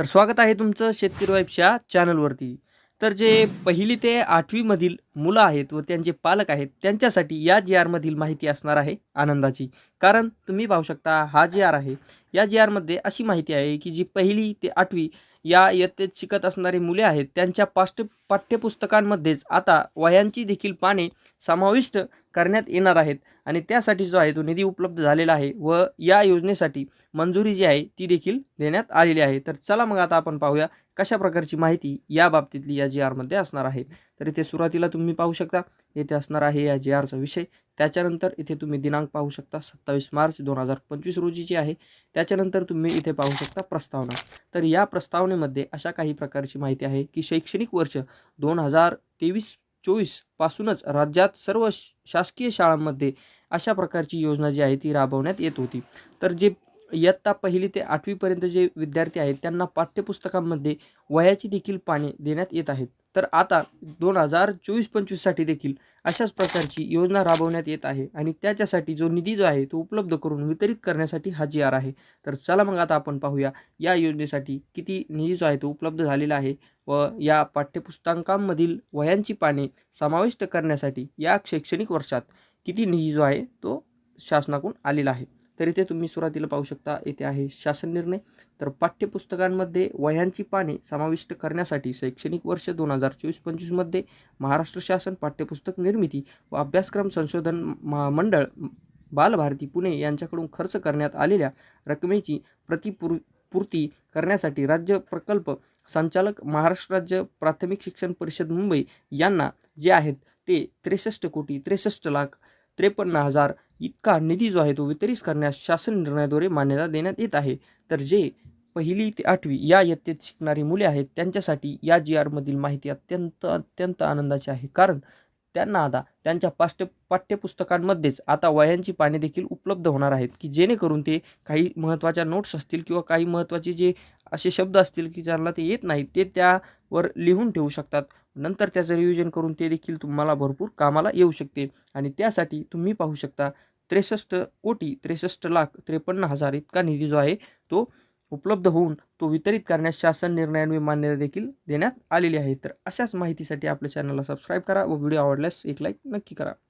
तर स्वागत आहे तुमचं शेतकरी वाईफच्या चॅनलवरती तर जे पहिली ते आठवीमधील मुलं आहेत व त्यांचे पालक आहेत त्यांच्यासाठी या जी आरमधील माहिती असणार आहे आनंदाची. कारण तुम्ही पाहू शकता हा जी आर आहे या जी आरमध्ये अशी माहिती आहे की जी पहिली ते आठवी या इयत्तेत शिकत असणारी मुले आहेत त्यांच्या पाठ्य पाठ्यपुस्तकांमध्येच आता वह्यांची देखील पाने समाविष्ट करण्यात येणार आहेत आणि त्यासाठी जो आहे तो निधी उपलब्ध झालेला आहे व या योजनेसाठी मंजुरी जी आहे ती देखील देण्यात आलेली आहे. तर चला मग आता आपण पाहूया कशा प्रकारची माहिती या बाबतीतली या जी आरमध्ये असणार आहे. तर इथे सुरुवातीला तुम्ही पाहू शकता येथे असणार आहे या जे आरचा विषय. त्याच्यानंतर इथे तुम्ही दिनांक पाहू शकता सत्तावीस मार्च दोन हजार पंचवीस रोजीची आहे त्याच्यानंतर तुम्ही इथे पाहू शकता प्रस्तावना. तर या प्रस्तावनेमध्ये अशा काही प्रकारची माहिती आहे की शैक्षणिक वर्ष दोन हजार तेवीस चोवीस पासूनच राज्यात सर्व श- शासकीय शाळांमध्ये अशा प्रकारची योजना जी आहे ती राबवण्यात येत होती. तर जे इयत्ता पहिली ते आठवीपर्यंत जे विद्यार्थी आहेत त्यांना पाठ्यपुस्तकांमध्ये वयाची देखील पाने देण्यात येत आहेत. तर आता दोन हजार चोवीस पंचवीससाठी देखील अशाच प्रकारची योजना राबवण्यात येत आहे आणि त्याच्यासाठी जो निधी जो आहे तो उपलब्ध करून वितरित करण्यासाठी हा जी आर आहे. तर चला मग आता आपण पाहूया या योजनेसाठी किती निधी जो आहे तो उपलब्ध झालेला आहे व या पाठ्यपुस्तकांमधील वह्यांची पाने समाविष्ट करण्यासाठी या शैक्षणिक वर्षात किती निधी जो आहे तो शासनाकडून आलेला आहे. तर इथे तुम्ही सुरुवातीला पाहू शकता येथे आहे शासन निर्णय. तर पाठ्यपुस्तकांमध्ये वह्यांची पाने समाविष्ट करण्यासाठी शैक्षणिक वर्ष दोन हजार चोवीस पंचवीसमध्ये महाराष्ट्र शासन पाठ्यपुस्तक निर्मिती व अभ्यासक्रम संशोधन महामंडळ बालभारती पुणे यांच्याकडून खर्च करण्यात आलेल्या रकमेची प्रतिपूर पूर्ती करण्यासाठी राज्य प्रकल्प संचालक महाराष्ट्र राज्य प्राथमिक शिक्षण परिषद मुंबई यांना जे आहेत ते त्रेसष्ट कोटी त्रेसष्ट लाख त्रेपन्न हजार इतका निधी जो आहे तो वितरित करण्यास शासन निर्णयाद्वारे मान्यता देण्यात येत आहे. तर जे पहिली ते आठवी या इयत्तेत शिकणारी मुले आहेत त्यांच्यासाठी या जी आरमधील माहिती अत्यंत अत्यंत आनंदाची आहे. कारण त्यांना आता त्यांच्या पाठ्य पाठ्यपुस्तकांमध्येच आता वह्यांची पाने देखील उपलब्ध होणार आहेत की जेणेकरून ते काही महत्त्वाच्या नोट्स असतील किंवा काही महत्त्वाचे जे असे शब्द असतील की ज्यांना ते येत नाहीत ते त्यावर लिहून ठेवू शकतात. नंतर त्याचं रिव्हिजन करून ते देखील तुम्हाला भरपूर कामाला येऊ शकते. आणि त्यासाठी तुम्ही पाहू शकता त्रेसष्ट कोटी त्रेसष्ट लाख त्रेपन्न हजार इतका निधी जो आहे तो उपलब्ध होऊन तो वितरित करण्यास शासन निर्णयान्वये मान्यता देखील देण्यात आलेली आहे. तर अशाच माहितीसाठी आपल्या चॅनलला सबस्क्राईब करा व व्हिडिओ आवडल्यास एक लाईक नक्की करा.